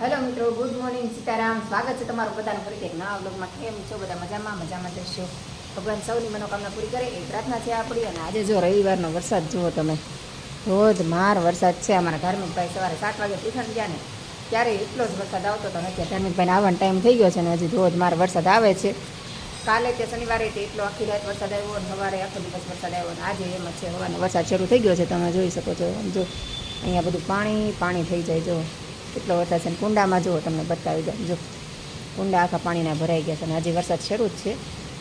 Hello મિત્રો, good morning. Sitaram. સ્વાગત છે તમારું બધાનું ફરી એક નવા બ્લોગમાં કેમ છો? બધા મજામાં? મજામાં જશો ભગવાન સૌની મનોકામના પૂરી કરે એ પ્રાર્થના છે આપણી અને આજે જો રવિવારનો વરસાદ જુઓ તમે ધોધમાર વરસાદ છે. અમારા ધાર્મિકભાઈ સવારે સાત વાગે ટ્યુશન ગયા ને, ત્યારે એટલો જ વરસાદ આવતો હતો અત્યારે ધાર્મિકભાઈને આવવાનો ટાઈમ થઈ ગયો છે ને, હજી ધોધમાર વરસાદ આવે છે. કાલે તે શનિવારે તે એટલો આખી રાત વરસાદ આવ્યો અને સવારે આખો દિવસ વરસાદ આવ્યો અને આજે એમ જ છે. હવાનો વરસાદ શરૂ થઈ ગયો છે. તમે જોઈ શકો છો. જો અહીંયા બધું પાણી પાણી થઈ જાય જો. કેટલો વરસાદ છે કુંડામાં જુઓ, તમને બતાવી દઉં. જો કુંડા આખા પાણીના ભરાઈ ગયા છે અને હજી વરસાદ શરૂ જ છે.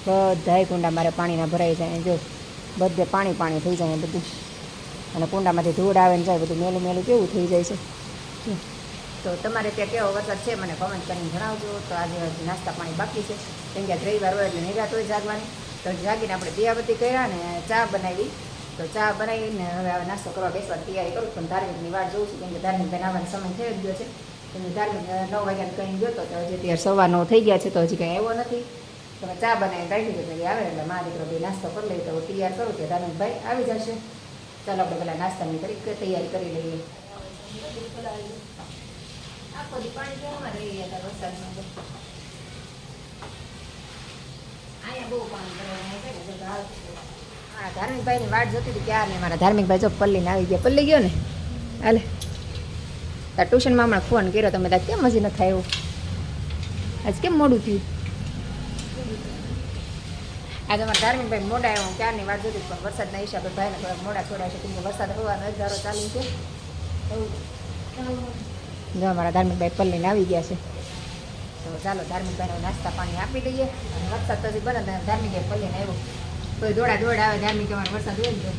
બધાય કુંડા મારે પાણીના ભરાઈ જાય જો બધે પાણી પાણી થઈ જાય બધું. અને કુંડામાંથી ધૂળ આવે ને જાય બધું મેલું મેલું કેવું થઈ જાય છે. તો તમારે ત્યાં કેવો વરસાદ છે મને કોમેન્ટ કરીને જણાવજો. તો આજે નાસ્તા પાણી બાકી છે. કેમ કે રવિવાર હોય એટલે નિરાત હોય જાગવાની. તો જાગીને આપણે દિયાબત્તી કર્યા ને ચા બનાવી. તો ચા બનાવીને હવે નાસ્તો કરવા બેસવાની તૈયારી કરું પણ ધાર્મિકની વાત જોઉં છું કેમ કે ધાર્મિક બનાવવાનો સમય થઈ ગયો છે કેમ ધાર્મિક નવ વાગ્યાને કંઈ ગયો તો હજી અત્યારે સવા નવ થઈ ગયા છે તો હજી કંઈ આવ્યો નથી તો મેં ચા બનાવી કાઢી દીધો કે આવે એટલે મારા દીકરો બે નાસ્તો કરી લઈએ તો તૈયાર કરું કે ધાર્મિકભાઈ આવી જશે ચાલો આપણે પહેલાં નાસ્તાની કરી તૈયારી કરી લઈએ. અહીંયા બહુ પાણી ભરાઈને આવે છે ને, તો હાલ છે. મારા ધાર્મિકભાઈની વાટ જોતી હતી ક્યારે મારા ધાર્મિકભાઈ જો પલ્લીને આવી ગયા. પલ્લી ગયો ને? હાલે. તાર ટ્યુશનમાં હમણાં ફોન કર્યો તમે તાર કેમ હજી નથી આવ્યો? આજ કેમ મોડું થયું? આજે મારા ધાર્મિકભાઈ મોડા આવ્યો ક્યારની વાટ જોતી પણ વરસાદના હિસાબે ભાઈને થોડા મોડા છોડા છે, કેમ કે વરસાદ હોવાનો એક ધારો ચાલુ છે. જો મારા ધાર્મિકભાઈ પલ્લીને આવી ગયા છે. તો ચાલો ધાર્મિકભાઈને નાસ્તા પાણી આપી દઈએ. અને વરસાદ તો હજી બને ધાર્મિકભાઈ પલ્લીને આવ્યો. કોઈ દોડા દોડા આવે ધાર્મિક અમારે વરસાદ હોય ને તો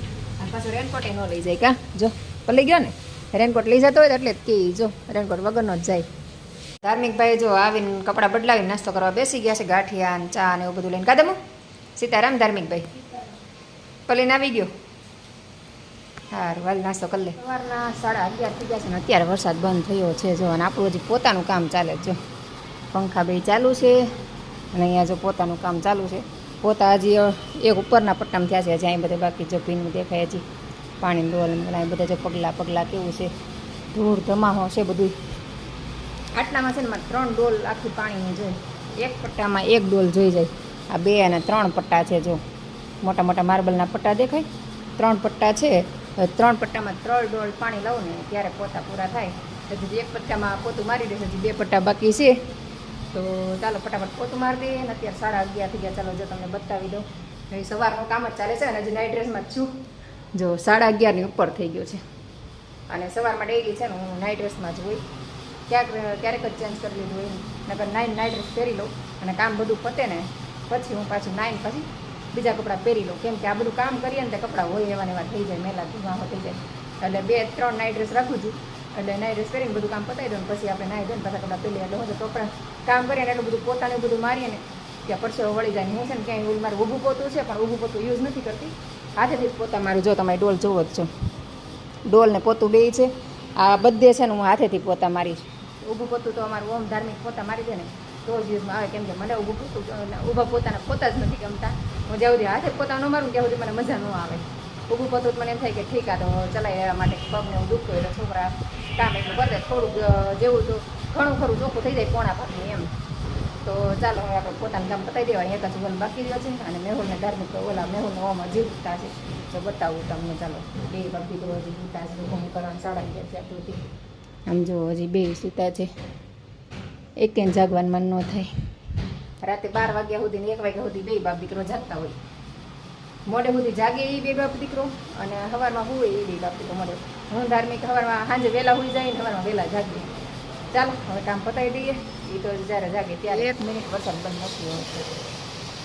પાછું રેનકોટ ન લઈ જાય. કા? જો પલ્લી ગયો ને? રેનકોટ લઈ જતો હોય એટલે કે જો રેનકોટ વગરનો જ જાય. ધાર્મિકભાઈ જો આવીને કપડાં બદલાવીને નાસ્તો કરવા બેસી ગયા છે, ગાંઠિયા ને ચા ને એવું બધું લઈને. કાદમું સીતારામ ધાર્મિકભાઈ. પલ્લીને આવી ગયો. સારું હાલ નાસ્તો કરી લે. સવારના સાડા અગિયાર થઈ ગયા છે ને અત્યારે વરસાદ બંધ થયો છે, જો અને આપણું હજી પોતાનું કામ ચાલે જો પંખા બે ચાલુ છે અને અહીંયા જો પોતાનું કામ ચાલુ છે. પોતા હજી એક ઉપરના પટ્ટામાં થયા છે. હજી અહીં બધે બાકી જો ભીનું દેખાય હજી. પાણી ડોલ અહીં બધા જો પગલાં પગલાં કેવું છે. ધૂળ, ધમાહો છે બધું આટલામાં છે ને મારે ત્રણ ડોલ આખી પાણીની જોઈ. એક પટ્ટામાં એક ડોલ જોઈ જાય. આ બે અને ત્રણ પટ્ટા છે જો. મોટા મોટા માર્બલના પટ્ટા દેખાય. ત્રણ પટ્ટા છે. ત્રણ પટ્ટામાં ત્રણ ડોલ પાણી લઉં ને ત્યારે પોતા પૂરા થાય. એક પટ્ટામાં પોતું મારી દેશે હજી બે પટ્ટા બાકી છે. તો ચાલો ફટાફટ પોતું મારી દઈએ અને અત્યારે સાડા અગિયાર થઈ ગયા. ચાલો જો તમને બતાવી દઉં. હવે સવારનું કામ જ ચાલે છે અને હજી નાઇટ ડ્રેસમાં જ છું. જો સાડા અગિયારની ઉપર થઈ ગયો છે. અને સવારમાં ડેઈલી છે ને, હું નાઇટ ડ્રેસમાં જ હોય. ક્યાંક, ક્યારેક જ ચેન્જ કરી લીધું હોય. નકર નાઇન નાઇટ ડ્રેસ પહેરી લઉં અને કામ બધું પતે ને, પછી હું પાછું નાઇન પછી બીજા કપડાં પહેરી લઉં. કેમ કે આ બધું કામ કરીએ ને તે કપડાં હોય એવા ને એવા થઈ જાય, મેલા ધુમાહો થઈ જાય. એટલે બે, ત્રણ નાઇટ ડ્રેસ રાખું છું. એટલે નાઇટ ડ્રેસ પહેરીને બધું કામ પતાવી દઉં પછી આપણે નાઈ દઈએ પાછા કપડાં પહેરીએ એટલે હું તો કપડાં કામ કરીએ ને એટલું બધું પોતાનું બધું મારીએ ને ત્યાં પરસેવો વળી જાય હું છે ને ક્યાંય મારું ઊભું પોતું છે પણ ઊભું પોતું યુઝ નથી કરતી હાથેથી પોતા મારું જો તમારી ડોલ જોવો જ છો ડોલ ને પોતું બે છે આ બધે છે ને હું હાથેથી પોતા મારીશ ઊભું પોતું તો અમારું ઓમ ધાર્મિક પોતા મારી દે ને તો જ યુઝમાં આવે કેમ કે મને ઊભું પોતું ઊભા પોતાના પોતા જ નથી ગમતા હું જ્યાં સુધી હાથે પોતા ન મારું ત્યાં સુધી મને મજા ન આવે ઊભું પોતું તો મને એમ થાય કે ઠીક આ તો ચલાય એવા માટે પગને હું દુખતું હોય તો છોકરા કામ એટલું કરે થોડુંક જેવું તો ઘણું ખરું ચોખ્ખું થઈ જાય પોણા ભાગનું એમ. તો ચાલો હવે આપણે પોતાનું કામ પતાવી દેવા એક જ વન બાકી રહ્યો છે અને મેહુલને ધાર્મિક ઓલા મેહુલને ઓમાં જીવતા છે. તો બતાવું તમને, ચાલો. બે બાકી તો હજી જીવતા છે હું કરવાનું સાડા અગિયાર છે આટલું. આમ જો હજી બે સૂતા છે. એક જાગવાનું મન ન થાય. રાતે બાર વાગ્યા સુધી એક વાગ્યા સુધી બે બાપ દીકરો જાગતા હોય. મોડે સુધી જાગે એ બે બાપ દીકરો અને સવારમાં હોય એ બે બાપ દીકરો મોડે. હું ધાર્મિક સવારમાં સાંજે વહેલા હોઈ જાય ને સવારમાં વહેલા જાગીએ. ચાલો હવે કામ પતાવી દઈએ. એ તો જ્યારે જાગે ત્યારે. એક મિનિટ વરસાદ બંધ નથી હોય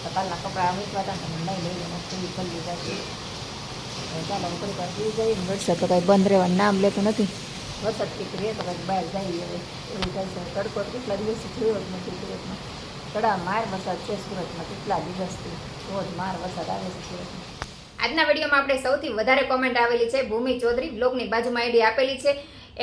તો કપડાં મૂકવા હતા નહીં લઈને લે ખુલ્લી ખુલ્લી જશે ચાલો હું થોડીક વાર સુઈ જઈએ. વરસાદ તો કાંઈ બંધ રહેવાનું નામ લેતું નથી. વરસાદ કંઈક રહે તો કાંઈક બહાર જઈએ. હવે એવું થાય છે. તડકો તો કેટલા દિવસથી થયો જ નથી સુરતમાં. તડા માર વરસાદ છે સુરતમાં કેટલા દિવસથી. રોજ માર વરસાદ આવે છે આજના વિડીયોમાં આપણે સૌથી વધારે કોમેન્ટ આવેલી છે ભૂમિ ચૌધરી. બ્લોગની બાજુમાં આઈડી આપેલી છે.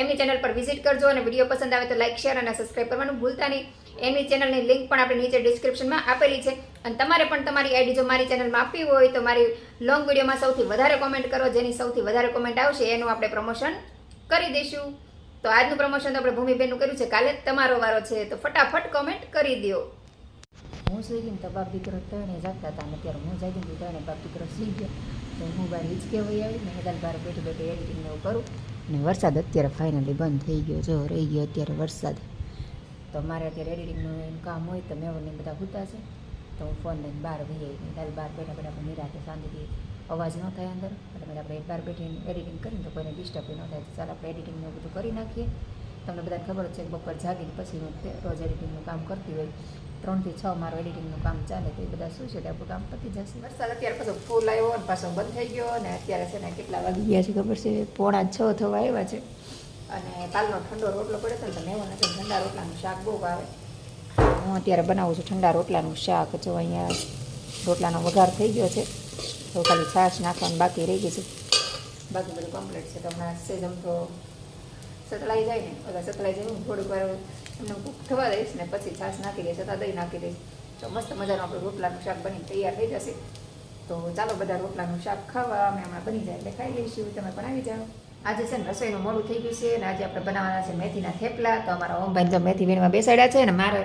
એમની ચેનલ પર વિઝિટ કરજો અને વીડિયો પસંદ આવે તો લાઇક શેર અને સબસ્ક્રાઈબ કરવાનું ભૂલતા નહીં. એમની ચેનલની લિંક પણ આપણે નીચે ડિસ્ક્રિપ્શનમાં આપેલી છે. અને તમારે પણ તમારી આઈડી જો મારી ચેનલમાં આપવી હોય તો મારી લોંગ વિડીયોમાં સૌથી વધારે કોમેન્ટ કરો. જેની સૌથી વધારે કોમેન્ટ આવશે એનું આપણે પ્રમોશન કરી દઈશું. તો આજનું પ્રમોશન તો આપણે ભૂમિબેનનું કર્યું છે. કાલે તમારો વારો છે. તો ફટાફટ કોમેન્ટ કરી દો હું સુઈ ગઈ ને તો બાપ દીકરો ત્રણે જાગતા હતા અને ત્યારે હું જાગી ગઈ ત્રણે બાપ દીકરો સુઈ ગયો તો હું બાર હિંચકે વહી આવી ને હેદાલ બાર બેઠી બેઠી એડિટિંગ એવું કરું અને વરસાદ અત્યારે ફાઇનલી બંધ થઈ ગયો જો રહી ગયો અત્યારે વરસાદ તો મારે અત્યારે એડિટિંગનું કામ હોય તો મેં બધા ભૂતા છે તો હું ફોન લઈને બહાર વહી આવી દાલ બહાર બેઠા બેઠા નિરાતે શાંતિથી અવાજ ન થાય અંદર એટલે આપણે બહાર બેઠીને એડિટિંગ કરીને તો કોઈને ડિસ્ટર્બ ન થાય ચાલ આપણે એડિટિંગને બધું કરી નાખીએ તમને બધાને ખબર છે કે બપોર જાગીને પછી હું રોજ એડિટિંગનું કામ કરતી હોય ત્રણથી છ મારું એડિટિંગનું કામ ચાલે તો એ બધા શું છે? કે કામ પતી જશે. વરસાદ અત્યારે પાછો ફૂલ આવ્યો અને પાછો બંધ થઈ ગયો અને અત્યારે છે ને કેટલા વાગી ગયા છે ખબર છે? પોણા છ થવા આવ્યા છે. અને કાલનો ઠંડો રોટલો પડ્યો હતો ને તો મેં નથી ઠંડા રોટલાનું શાક બહુ ભાવે. હું અત્યારે બનાવું છું ઠંડા રોટલાનું શાક. જો અહીંયા રોટલાનો વઘાર થઈ ગયો છે, તો ખાલી છાશ નાખવાનું બાકી રહી ગઈ છે. બાકી બધું કમ્પ્લીટ છે. તો હમણાં સેજમ તો સતલાઈ જાય ને. બધા સતલાઈ જાય થોડીક વાર એમને કૂક થવા દઈશ ને પછી છાશ નાખી દઈશ, અથવા દહીં નાખી દઈશ. તો મસ્ત મજાનું આપણું રોટલાનું શાક બની તૈયાર થઈ જશે. તો ચાલો બધા રોટલાનું શાક ખાવા, અમે હમણાં બની જાય એટલે ખાઈ લઈશું. તમે પણ આવી જાઓ. આજે છે ને રસોઈનું મોડું થઈ ગયું છે અને આજે આપણે બનાવવાના છે મેથીના થેપલા. તો અમારા ઓમભાઈ તો મેથી વીણવા બેસાડ્યા છે ને મારે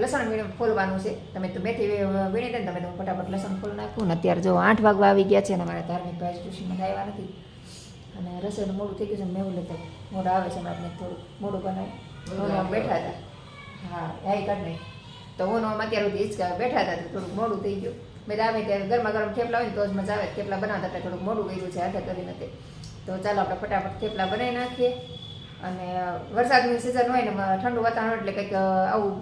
લસણ વીણ ફોલવાનું છે. તમે તો મેથી વીણી દે ને તમે તો ફટાફટ લસણ ફોલ નાખું. ને અત્યારે જો આઠ વાગવા આવી ગયા છે અને મારા ધાર્મિક ભાઈ ટ્યુશનમાં આવ્યા નથી. અને રસોઈનું મોડું થઈ ગયું છે મેં એવું લેતો મોડું આવે છે આપણે થોડું મોડું બનાવી. હું. બેઠા હતા. હા હાઈ કાઢ નહીં. તો હું નોમ અત્યારે સુધી હિંચકા બેઠા હતા થોડુંક મોડું થઈ ગયું. મેં આવે ત્યારે ગરમા ગરમ થેપલા હોય ને તો જ મજા આવે. થેપલા બનાવતા હતા થોડુંક મોડું ગયું છે હાથે કરી નથી તો ચાલો આપણે ફટાફટ થેપલા બનાવી નાખીએ. અને વરસાદની સિઝન હોય ને ઠંડુ વાતાવરણ એટલે કંઈક આવું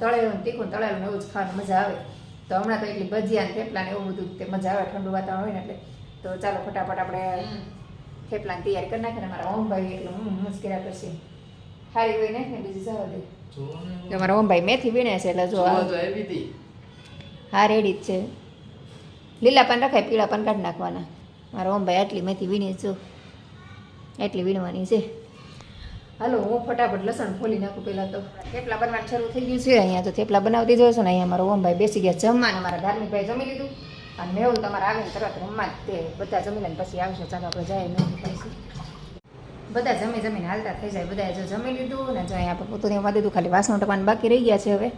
તળેલું તીખું તળેલું ને એવું જ ખાવાની મજા આવે. તો હમણાં તો એટલી ભજીયા ને થેપલા ને એવું બધું તે મજા આવે ઠંડુ વાતાવરણ હોય ને એટલે. તો ચાલો ફટાફટ આપણે થેપલાની તૈયારી કરી નાખીએ ને મારા ઓમભાઈ એટલે હું મુશ્કેલા કરશે. સારી નાખ ને બીજી જવા દે. તમારા મારા ઓમભાઈ મેથી વીણે છે એટલે જો હા રેડી જ છે. લીલા પાન રખાય પીળા પાન કાઢી નાખવાના. મારા ઓમભાઈ આટલી મેથી વીણી જો. એટલી વીણવાની છે. હાલો હું ફટાફટ લસણ ફોલી નાખું પહેલાં તો. થેપલા બનવાનું શરૂ થઈ ગયું છે. અહીંયા તો થેપલા બનાવતી છો ને અહીંયા મારો ઓમભાઈ બેસી ગયા જમવા મારા મારા ધાર્મિકભાઈ જમી લીધું. અને મેહુલ તમારે આવે ને તરત રમવા જ તે બધા જમી લઈને પછી આવશે. ચાલો આપણે જાય મેહુલ પછી બધા જમી જમીને હાલતા થઈ જાય. બધાએ જો જમી લીધું ને જો અહીંયા આપણે પોતું એમાં દીધું, ખાલી વાસણ ટપાને બાકી રહી ગયા છે હવે.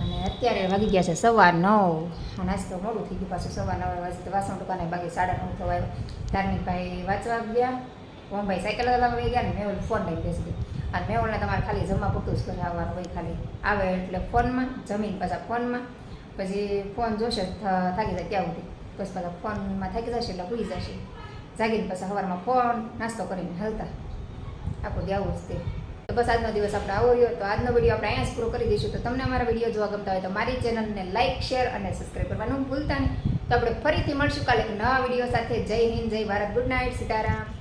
અને અત્યારે વાગી ગયા છે સવા નવ. નાસ્તો મોડું થઈ ગયું પાછું સવા નવ વાગે તો વાસણ ટપાને બાકી સાડા નવ થવા આવ્યા ધાર્મિકભાઈ વાંચવા ગયા. ઓમભાઈ સાયકલ ચલાવવા ગયા ને મેં ફોન લઈ બેસી ગઈ. અને મેં તમારે ખાલી જમવા પૂરતું જ ઘરે આવવાનું હોય ખાલી. આવે એટલે ફોનમાં, જમીન પાછા ફોનમાં. પછી ફોન જોશે થાકી જાય ત્યાં સુધી. પછી પાછા ફોનમાં થાકી જશે એટલે ભૂલી જશે. જાગીને પછી સવારમાં ફોન, નાસ્તો કરીને હાલતા. આખો દેવું જ તે. તો બસ આજનો દિવસ આપણે આવો રહ્યો. તો આજનો વીડિયો આપણે અહીંયા જ પૂરો કરી દઈશું. તો તમને અમારા વીડિયો જોવા ગમતા હોય તો મારી ચેનલને લાઇક શેર અને સબસ્ક્રાઈબ કરવાનું ભૂલતા નહીં. તો આપણે ફરીથી મળશું કાલે એક નવા વીડિયો સાથે. જય હિન્દ, જય ભારત. Good night Sitaram.